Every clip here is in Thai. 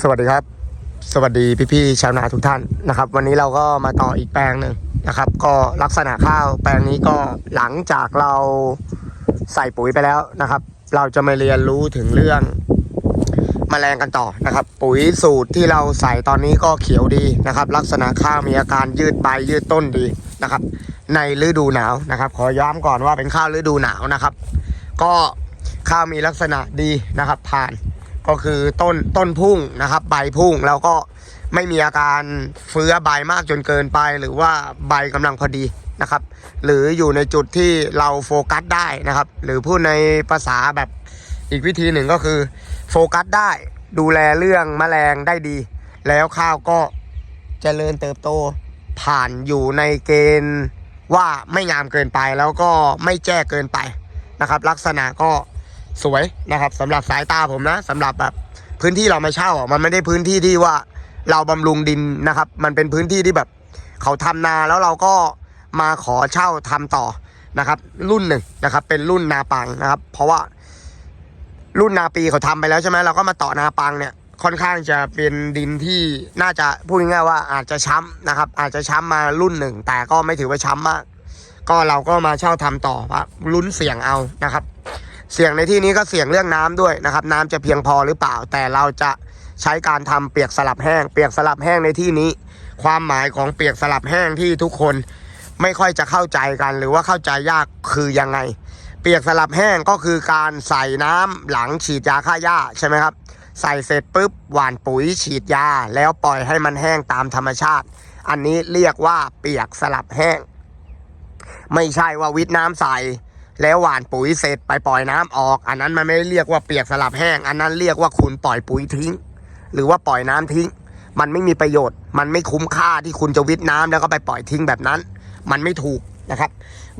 สวัสดีครับ สวัสดีพี่ๆชาวนาทุกท่านนะครับ วันนี้เราก็มาต่ออีกแปลงหนึ่งนะครับ ก็ลักษณะข้าวแปลงนี้ก็หลังจากเราใส่ปุ๋ยไปแล้วนะครับ เราจะมาเรียนรู้ถึงเรื่องแมลงกันต่อนะครับ ปุ๋ยสูตรที่เราใส่ตอนนี้ก็เขียวดีนะครับ ลักษณะข้าวมีอาการยืดใบยืดต้นดีนะครับ ในฤดูหนาวนะครับ ขอย้ำก่อนว่าเป็นข้าวฤดูหนาวนะครับ ก็ข้าวมีลักษณะดีนะครับ ผ่าน ก็คือต้นต้นพุ่งนะครับ ใบพุ่งแล้วก็ไม่มีอาการเฟื้อใบมากจนเกินไป หรือว่าใบกำลังพอดีนะครับ หรืออยู่ในจุดที่เราโฟกัสได้นะครับ หรือพูดในภาษาแบบอีกวิธีหนึ่งก็คือโฟกัสได้ดูแลเรื่องแมลงได้ดี แล้วข้าวก็เจริญเติบโตผ่านอยู่ในเกณฑ์ว่าไม่งามเกินไปแล้วก็ไม่แจ้เกินไปนะครับ ลักษณะก็ สวยนะครับสำหรับสายตาผมนะสำหรับแบบพื้นที่เราม่เช่ามันไม่ได้พื้นที่ที่ว่าเราบำรุงดินนะครับ มันเป็นพื้นที่ที่แบบ เขาทำนาแล้วเราก็มาขอเช่าทำต่อนะครับ รุ่นหนึ่งนะครับ เป็นรุ่นนาปังนะครับ เพราะว่ารุ่นนาปีเขาทำไปแล้วใช่ไหมเราก็มาต่อนาปังเนี่ยค่อนข้างจะเป็นดินที่น่าจะพูดง่ายๆว่าอาจจะช้ำนะครับ อาจจะช้ำมารุ่นหนึ่ง แต่ก็ไม่ถือว่าช้ำมาก ก็เราก็มาเช่าทำต่อว่าลุ้นเสี่ยงเอานะครับ เสี่ยงในที่นี้ก็เสี่ยงเรื่องน้ำด้วยนะครับ น้ำจะเพียงพอหรือเปล่า แต่เราจะใช้การทำเปียกสลับแห้ง เปียกสลับแห้งในที่นี้ ความหมายของเปียกสลับแห้งที่ทุกคนไม่ค่อยจะเข้าใจกัน หรือว่าเข้าใจยากคือยังไง เปียกสลับแห้งก็คือการใส่น้ำหลังฉีดยาฆ่าหญ้าใช่ไหมครับ ใส่เสร็จปุ๊บหว่านปุ๋ยฉีดยา แล้วปล่อยให้มันแห้งตามธรรมชาติ อันนี้เรียกว่าเปียกสลับแห้ง ไม่ใช่ว่าวิทน้ำใส่ แล้วหว่านปุ๋ยเสร็จไปปล่อยน้ำออก อันนั้นมันไม่เรียกว่าเปียกสลับแห้ง อันนั้นเรียกว่าคุณปล่อยปุ๋ยทิ้ง หรือว่าปล่อยน้ำทิ้ง มันไม่มีประโยชน์ มันไม่คุ้มค่าที่คุณจะวิทน้ำแล้วก็ไปปล่อยทิ้งแบบนั้น มันไม่ถูกนะครับ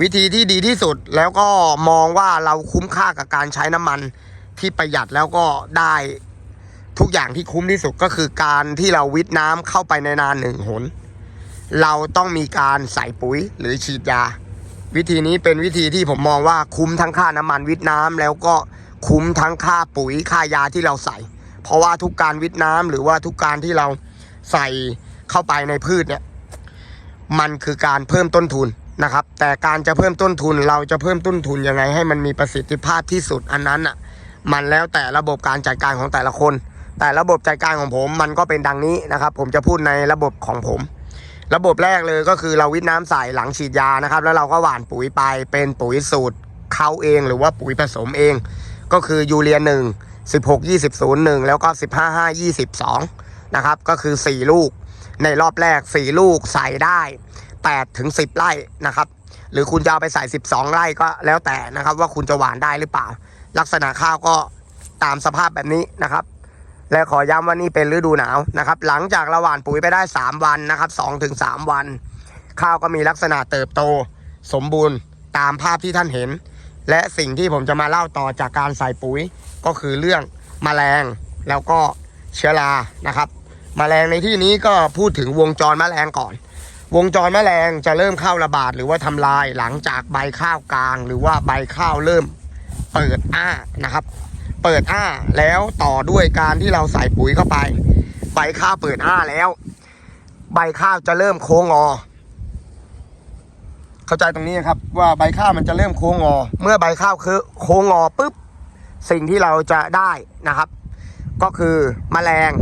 วิธีที่ดีที่สุดแล้วก็มองว่าเราคุ้มค่ากับการใช้น้ำมันที่ประหยัดแล้วก็ได้ทุกอย่างที่คุ้มที่สุดก็คือการที่เราวิทน้ำเข้าไปในนานหนึ่งหน เราต้องมีการใส่ปุ๋ยหรือฉีดยา วิธีนี้เป็นวิธีที่ผมมองว่าคุ้มทั้งค่าน้ำมันวิทน้ำแล้วก็คุ้มทั้งค่าปุ๋ยค่ายาที่เราใส่ เพราะว่าทุกการวิทน้ำหรือว่าทุกการที่เราใส่เข้าไปในพืชเนี่ยมันคือการเพิ่มต้นทุนนะครับ แต่การจะเพิ่มต้นทุนเราจะเพิ่มต้นทุนยังไง ให้มันมีประสิทธิภาพที่สุดอันนั้นอะมันแล้วแต่ระบบการจัดการของแต่ละคน แต่ระบบจัดการของผมมันก็เป็นดังนี้นะครับ ผมจะพูดในระบบของผม ระบบแรกเลยก็คือเราวิทน้ำใส่หลังฉีดยานะครับ แล้วเราก็หว่านปุ๋ยไปเป็นปุ๋ยสูตรเขาเองหรือว่าปุ๋ยผสมเอง ก็คือยูเรียหนึ่งสิบหกยี่สิบศูนย์หนึ่งแล้วก็สิบห้าห้ายี่สิบสองนะครับ ก็คือสี่ลูก ในรอบแรกสี่ลูกใส่ได้แปดถึงสิบไร่นะครับ หรือคุณจะเอาไปใส่สิบสองไร่ก็แล้วแต่นะครับ ว่าคุณจะหว่านได้หรือเปล่า ลักษณะข้าวก็ตามสภาพแบบนี้นะครับ และขอย้ำว่านี่เป็นฤดูหนาวนะครับ หลังจากราหว่านปุ๋ยไปได้ 3 วันนะครับ2ถึง3วัน ข้าวก็มีลักษณะเติบโต สมบูรณ์ตามภาพที่ท่านเห็น และสิ่งที่ผมจะมาเล่าต่อจากการใส่ปุ๋ยก็คือเรื่องแมลงแล้วก็เชื้อรานะครับแมลงในที่นี้ก็พูดถึงวงจรแมลงก่อน วงจรแมลงจะเริ่มเข้าระบาดหรือว่าทำลายหลังจากใบข้าวกลาง หรือว่าใบข้าวเริ่มเปิดอ้านะครับ เปิดอ้าแล้วต่อด้วยการที่เราใส่ปุ๋ยเข้าไป ใบข้าวเปิดอ้าแล้ว ใบข้าวจะเริ่มโค้งงอ เข้าใจตรงนี้ครับ ว่าใบข้าวมันจะเริ่มโค้งงอ เมื่อใบข้าวคือโค้งงอปุ๊บสิ่งที่เราจะได้นะครับ ก็คือแมลง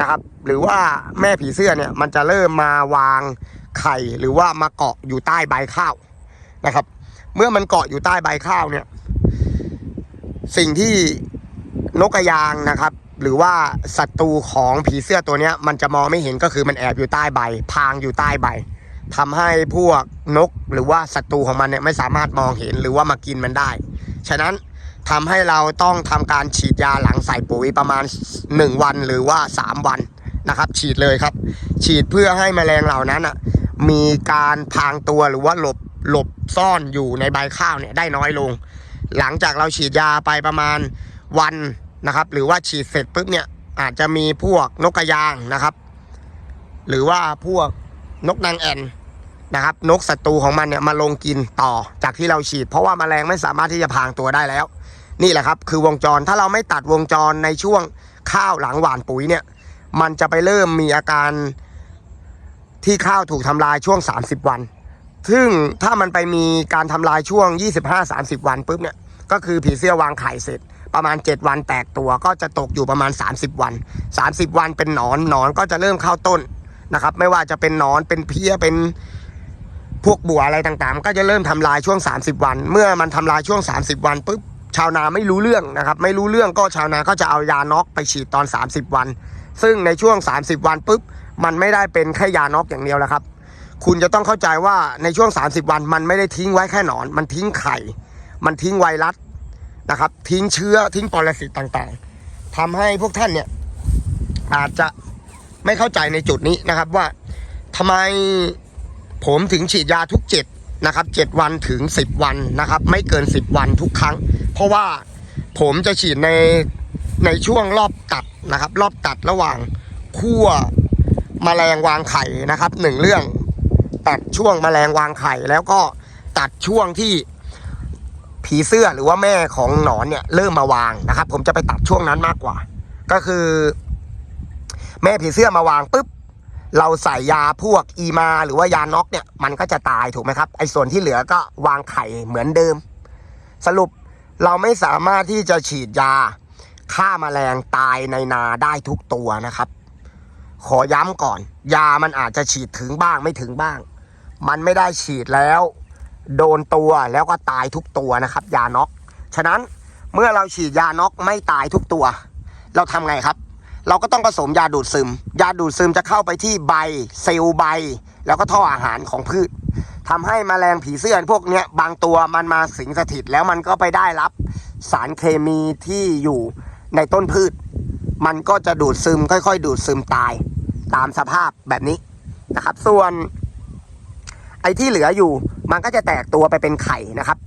นะครับ หรือว่าแม่ผีเสื้อเนี่ยมันจะเริ่มมาวางไข่หรือว่ามาเกาะอยู่ใต้ใบข้าวนะครับ เมื่อมันเกาะอยู่ใต้ใบข้าวเนี่ย สิ่งที่นกกระยางนะครับ หรือว่าศัตรูของผีเสื้อตัวนี้มันจะมองไม่เห็นก็คือมันแอบอยู่ใต้ใบพรางอยู่ใต้ใบทำให้พวกนกหรือว่าศัตรูของมันเนี่ยไม่สามารถมองเห็นหรือว่ามากินมันได้ ฉะนั้นทำให้เราต้องทำการฉีดยาหลังใส่ปุ๋ยประมาณ 1 วันหรือว่า 3 วันนะครับ ฉีดเลยครับ ฉีดเพื่อให้แมลงเหล่านั้นอะมีการพรางตัวหรือว่าหลบหลบซ่อนอยู่ในใบข้าวเนี่ยได้น้อยลง หลังจากเราฉีดยาไปประมาณวันนะครับ หรือว่าฉีดเสร็จปุ๊บเนี่ยอาจจะมีพวกนกกระยางนะครับ หรือว่าพวกนกนางแอ่นนะครับ นกศัตรูของมันเนี่ยมาลงกินต่อจากที่เราฉีด เพราะว่าแมลงไม่สามารถที่จะพางตัวได้แล้ว นี่แหละครับคือวงจรถ้าเราไม่ตัดวงจรในช่วงข้าวหลังหว่านปุ๋ยเนี่ย มันจะไปเริ่มมีอาการที่ข้าวถูกทำลายช่วง 30 วัน ซึ่งถ้ามันไปมีการทำลายช่วง 25-30 วันปุ๊บเนี่ย ก็คือผีเสื้อวางไข่เสร็จ ประมาณ 7 วันแตกตัวก็จะตกอยู่ประมาณ 30 วัน 30 วันเป็นหนอนหนอนก็จะเริ่มเข้าต้นนะครับ ไม่ว่าจะเป็นหนอนเป็นเพี้ยเป็นพวกบัวอะไรต่างๆ ก็จะเริ่มทำลายช่วง 30 วัน เมื่อมันทำลายช่วง 30 วันปุ๊บชาวนาไม่รู้เรื่องนะครับ ไม่รู้เรื่องก็ชาวนาก็จะเอายาน็อกไปฉีดตอน 30 วัน ซึ่งในช่วง 30 วันปุ๊บมันไม่ได้เป็นแค่ยาน็อกอย่างเดียวแล้วครับ คุณจะต้องเข้าใจว่าในช่วง 30 วันมันไม่ได้ทิ้งไว้แค่หนอน มันทิ้งไข่ มันทิ้งไวรัสนะครับ ทิ้งเชื้อทิ้งปรสิตต่างๆทำให้พวกท่านเนี่ยอาจจะไม่เข้าใจในจุดนี้นะครับว่าทำไมผมถึงฉีดยาทุกเจ็ดนะครับเจ็ดวันถึง10วันนะครับ ไม่เกิน10วันทุกครั้ง เพราะว่าผมจะฉีดในในช่วงรอบตัดนะครับ รอบตัดระหว่างคั่วแมลงวางไข่นะครับหนึ่งเรื่อง ตัดช่วงแมลงวางไข่ แล้วก็ตัดช่วงที่ผีเสื้อหรือว่าแม่ของหนอนเนี่ยเริ่มมาวางนะครับ ผมจะไปตัดช่วงนั้นมากกว่า ก็คือ แม่ผีเสื้อมาวางปุ๊บเราใส่ยาพวกอีมา หรือว่ายาน็อกเนี่ยมันก็จะตายถูกไหมครับไอ้ส่วนที่เหลือก็วางไข่เหมือนเดิม สรุปเราไม่สามารถที่จะฉีดยาฆ่ามาแมลงตายในนาได้ทุกตัวนะครับ ขอย้ำก่อน ยามันอาจจะฉีดถึงบ้างไม่ถึงบ้าง มันไม่ได้ฉีดแล้ว โดนตัวแล้วก็ตายทุกตัวนะครับ ยาน็อกฉะนั้นเมื่อเราฉีดยาน็อกไม่ตายทุกตัว เราทำไงครับ เราก็ต้องผสมยาดูดซึม ยาดูดซึมจะเข้าไปที่ใบเซลล์ใบ แล้วก็ท่ออาหารของพืชทำให้แมลงผีเสื้อพวกเนี้ยบางตัวมันมาสิงสถิตแล้วมันก็ไปได้รับสารเคมีที่อยู่ในต้นพืช มันก็จะดูดซึมค่อย ๆ ดูดซึมตายตามสภาพแบบนี้นะครับ ส่วน ไอ้ที่เหลืออยู่มันก็จะแตกตัวไปเป็นไข่นะครับ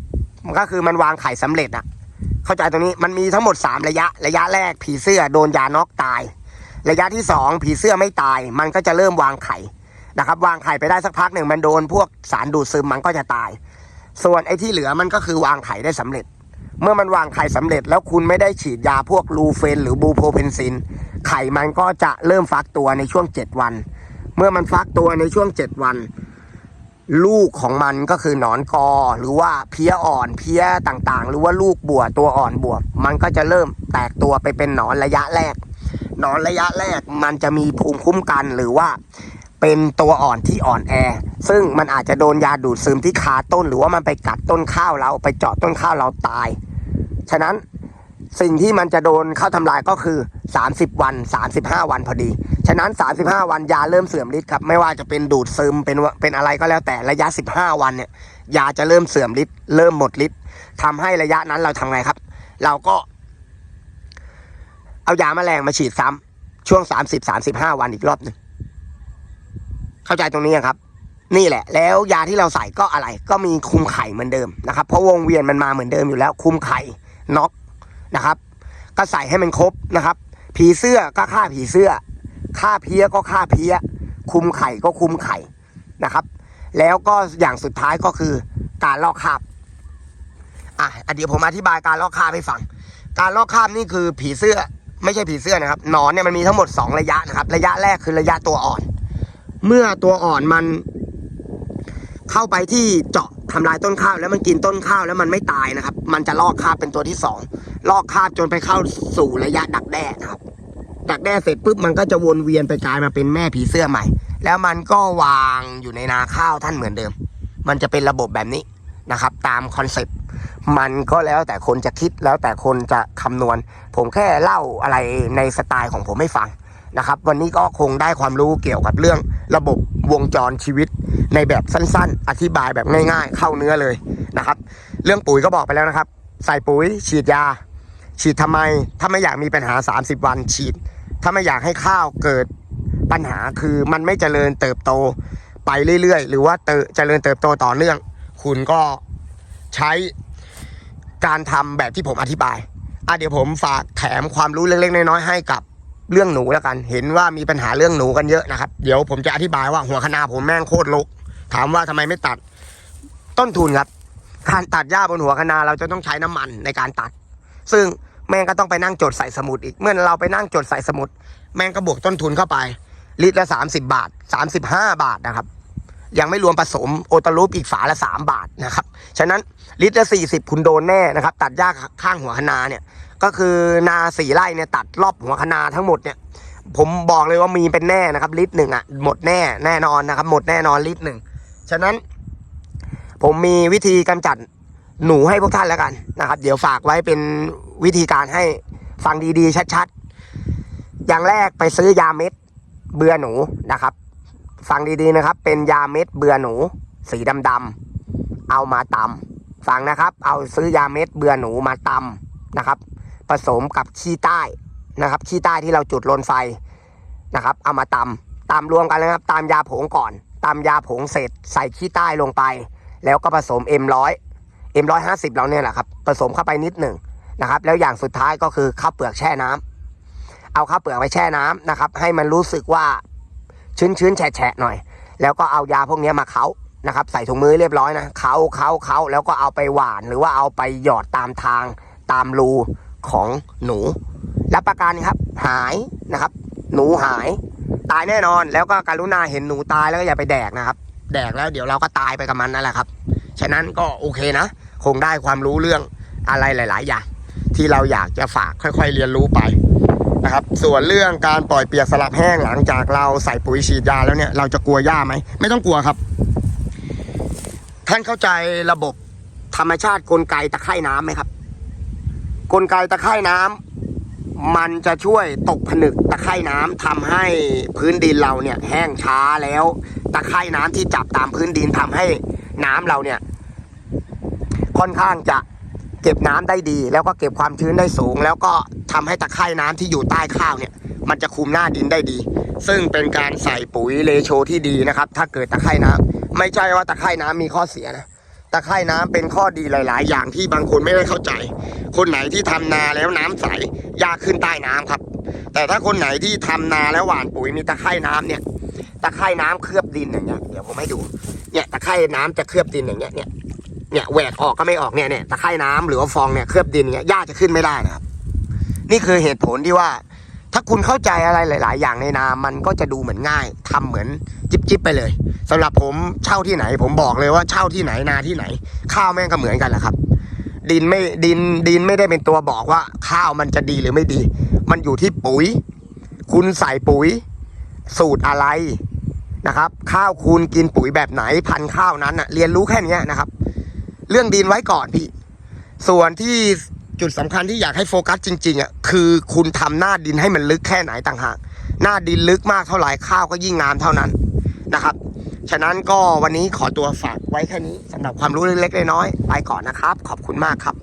มันก็คือมันวางไข่สำเร็จอะเข้าใจตรงนี้มันมีทั้งหมด 3 ระยะ ระยะแรกผีเสื้อโดนยาน็อกตาย ระยะที่ 2 ผีเสื้อไม่ตาย มันก็จะเริ่มวางไข่นะครับ วางไข่ไปได้สักพักหนึ่งมันโดนพวกสารดูดซึมมันก็จะตาย ส่วนไอ้ที่เหลือมันก็คือวางไข่ได้สำเร็จ เมื่อมันวางไข่สำเร็จ แล้วคุณไม่ได้ฉีดยาพวกลูเฟน หรือบูโพเพนซิน ไข่มันก็จะเริ่มฟักตัวในช่วง 7 วัน เมื่อมันฟักตัวในช่วง 7 วัน ลูกของมันก็คือหนอนกอหรือว่าเพี้ยอ่อนเพี้ยต่างๆ หรือว่าลูกบัวตัวอ่อนบัวมันก็จะเริ่มแตกตัวไปเป็นหนอนระยะแรก หนอนระยะแรกมันจะมีภูมิคุ้มกันหรือว่าเป็นตัวอ่อนที่อ่อนแอ ซึ่งมันอาจจะโดนยาดูดซึมที่คาต้น หรือว่ามันไปกัดต้นข้าวเราไปเจาะต้นข้าวเราตาย ฉะนั้น สิ่งที่มันจะโดนเข้าทำลายก็คือ 30 วัน 35 วันพอดี ฉะนั้น 35 วันยาเริ่มเสื่อมฤทธิ์ครับไม่ว่าจะเป็นดูดซึมเป็นเป็นอะไรก็แล้วแต่ระยะ 15 วันเนี่ยยาจะเริ่มเสื่อมฤทธิ์เริ่มหมดฤทธิ์ทำให้ระยะนั้นเราทำไงครับ เราก็ เอายาแมลงมาฉีดซ้ำช่วง 30 35 วันอีกรอบหนึ่งเข้าใจตรงนี้ครับนี่แหละ แล้วยาที่เราใส่ก็อะไรก็มีคุมไข่เหมือนเดิมนะครับ เพราะวงเวียนมันมาเหมือนเดิมอยู่แล้ว คุมไข่น็อก นะครับ ก็ใส่ให้มันครบนะครับ ผีเสื้อก็ฆ่าผีเสื้อฆ่าเพี้ยก็ฆ่าเพี้ย คุมไข่ก็คุมไข่นะครับ แล้วก็อย่างสุดท้ายก็คือการลอกคราบอะอะเดี๋ยวผมอธิบายการลอกคราบให้ฟัง การลอกคราบนี่คือผีเสื้อไม่ใช่ผีเสื้อนะครับหนอนเนี่ยมันมีทั้งหมด 2 ระยะนะครับ ระยะแรกคือระยะตัวอ่อน เมื่อตัวอ่อนมันเข้าไปที่เจาะทำลายต้นข้าวแล้วมันกินต้นข้าวแล้วมันไม่ตายนะครับ มันจะลอกคราบเป็นตัวที่สอง ลอกคาบจนไปเข้าสู่ระยะดักแด้นะครับ ดักแด้เสร็จปุ๊บมันก็จะวนเวียนไปกลายมาเป็นแม่ผีเสื้อใหม่ แล้วมันก็วางอยู่ในนาข้าวท่านเหมือนเดิม มันจะเป็นระบบแบบนี้นะครับ ตามคอนเซปต์มันก็แล้วแต่คนจะคิดแล้วแต่คนจะคำนวณ ผมแค่เล่าอะไรในสไตล์ของผมให้ฟังนะครับ วันนี้ก็คงได้ความรู้เกี่ยวกับเรื่องระบบวงจรชีวิต ในแบบสั้นๆ อธิบายแบบง่าย ๆ เข้าเนื้อเลยนะครับ เรื่องปุ๋ยก็บอกไปแล้วนะครับ ใส่ปุ๋ยฉีดยา ฉีดทำไม ถ้าไม่อยากมีปัญหา 30 วันฉีด ถ้าไม่อยากให้ข้าวเกิดปัญหาคือมันไม่เจริญเติบโตไปเรื่อยๆ หรือว่าเตเจริญเติบโตต่อเนื่อง คุณก็ใช้การทำแบบที่ผมอธิบายอะเดี๋ยวผมฝากแถมความรู้เล็กๆน้อยๆให้กับเรื่องหนูแล้วกัน เห็นว่ามีปัญหาเรื่องหนูกันเยอะนะครับ เดี๋ยวผมจะอธิบายว่าหัวคะนาผมแม่งโคตรลก ถามว่าทำไมไม่ตัด ต้นทุนครับ การตัดหญ้าบนหัวคะนาเราจะต้องใช้น้ำมันในการตัด ซึ่ง แม่งก็ต้องไปนั่งจดใส่สมุดอีก เมื่อเราไปนั่งจดใส่สมุด แม่งก็บวกต้นทุนเข้าไป ลิตรละสามสิบาทสามสิบห้าบาทนะครับ ยังไม่รวมผสมโอตาลูปอีกฝาละสามบาทนะครับ ฉะนั้นลิตรละสี่สิบคุณโดนแน่นะครับ ตัดหญ้าข้างหัวคนาเนี่ย ก็คือนาสี่ไร่เนี่ยตัดรอบหัวคนาทั้งหมดเนี่ย ผมบอกเลยว่ามีเป็นแน่นะครับ ลิตรหนึ่งอะหมดแน่แน่นอนนะครับ หมดแน่นอนลิตรหนึ่งฉะนั้นผมมีวิธีกำจัดหนูให้พวกท่านแล้วกันนะครับ เดี๋ยวฝากไว้เป็น วิธีการให้ฟังดีๆ ชัดๆ อย่างแรกไปซื้อยาเม็ดเบื่อหนูนะครับ ฟังดีๆนะครับ เป็นยาเม็ดเบื่อหนู สีดำๆเอามาตำฟังนะครับ เอาซื้อยาเม็ดเบื่อหนูมาตำนะครับ ผสมกับขี้ใต้นะครับ ขี้ใต้ที่เราจุดลนไฟนะครับ เอามาตำตำรวมกันเลยครับ ตามยาผงก่อนตามยาผงเสร็จใส่ขี้ใต้ลงไป แล้วก็ผสม M100 M150 เราเนี่ยแหละครับผสมเข้าไปนิดหนึ่ง นะครับ แล้วอย่างสุดท้ายก็คือข้าวเปลือกแช่น้ำเอาข้าวเปลือกไปแช่น้ำนะครับ ให้มันรู้สึกว่าชื้นๆแฉะๆหน่อย แล้วก็เอายาพวกนี้มาเคานะครับ ใส่ถุงมือเรียบร้อยนะเค้าเค้าเค้าแล้วก็เอาไปหว่านหรือว่าเอาไปหยอดตามทางตามรูของหนูรับประกันครับ หายนะครับ หนูหายตายแน่นอน แล้วก็การุณาเห็นหนูตายแล้วก็อย่าไปแดกนะครับ แดกแล้วเดี๋ยวเราก็ตายไปกับมันนั่นแหละครับ ฉะนั้นก็โอเคนะ คงได้ความรู้เรื่องอะไรหลาย ๆ อย่าง ที่เราอยากจะฝากค่อยๆเรียนรู้ไปนะครับ ส่วนเรื่องการปล่อยเปียกสลับแห้งหลังจากเราใส่ปุ๋ยฉีดยาแล้วเนี่ยเราจะกลัวหญ้าไหมไม่ต้องกลัวครับ ท่านเข้าใจระบบธรรมชาติกลไกตะไคร่น้ำไหมครับ กลไกตะไคร่น้ำมันจะช่วยตกผนึกตะไคร่น้ำทำให้พื้นดินเราเนี่ย แห้งช้าแล้ว ตะไคร่น้ำที่จับตามพื้นดินทำให้น้ำเราเนี่ย ค่อนข้างจะ เก็บน้ำได้ดี แล้วก็เก็บความชื้นได้สูง แล้วก็ทำให้ตะไคร่น้ำที่อยู่ใต้ข้าวเนี่ย มันจะคุมหน้าดินได้ดี ซึ่งเป็นการใส่ปุ๋ยเลโชที่ดีนะครับ ถ้าเกิดตะไคร่น้ำไม่ใช่ว่าตะไคร่น้ำมีข้อเสียนะตะไคร่น้ำเป็นข้อดีหลาย ๆ อย่างที่บางคนไม่ได้เข้าใจ คนไหนที่ทำนาแล้วน้ำใสยากขึ้นใต้น้ำครับ แต่ถ้าคนไหนที่ทำนาแล้วหว่านปุ๋ยมีตะไคร่น้ำเนี่ยตะไคร่น้ำเคลือบดินอย่างเงี้ยเดี๋ยวผมให้ดูเนี่ยตะไคร่น้ำจะเคลือบดินอย่างเงี้ยเนี่ย เนี่ยแหวกออกก็ไม่ออกเนี่ยเนี่ยตะไคร่น้ำหรือว่าฟองเนี่ยเคลือบดินเงี้ยหญ้าจะขึ้นไม่ได้นะครับ นี่คือเหตุผลที่ว่า ถ้าคุณเข้าใจอะไรหลาย ๆ อย่างในนามันก็จะดูเหมือนง่ายทำเหมือนจิบจิบๆไปเลยสำหรับผมเช่าที่ไหน ผมบอกเลยว่าเช่าที่ไหนนาที่ไหน ข้าวแม่งก็เหมือนกันแหละครับ ดินไม่ดินดินไม่ได้เป็นตัวบอกว่าข้าวมันจะดีหรือไม่ดี มันอยู่ที่ปุ๋ย คุณใส่ปุ๋ย สูตรอะไรนะครับ ข้าวคุณกินปุ๋ยแบบไหนพันธุ์ข้าวนั้นอะเรียนรู้แค่นี้นะครับ เรื่องดินไว้ก่อนพี่ ส่วนที่จุดสำคัญที่อยากให้โฟกัสจริงๆอะคือคุณทำหน้าดินให้มันลึกแค่ไหนต่างหากหน้าดินลึกมากเท่าไหร่ข้าวก็ยิ่งงามเท่านั้นนะครับ ฉะนั้นก็วันนี้ขอตัวฝากไว้แค่นี้สำหรับความรู้เล็กๆน้อยๆไปก่อนนะครับ ขอบคุณมากครับ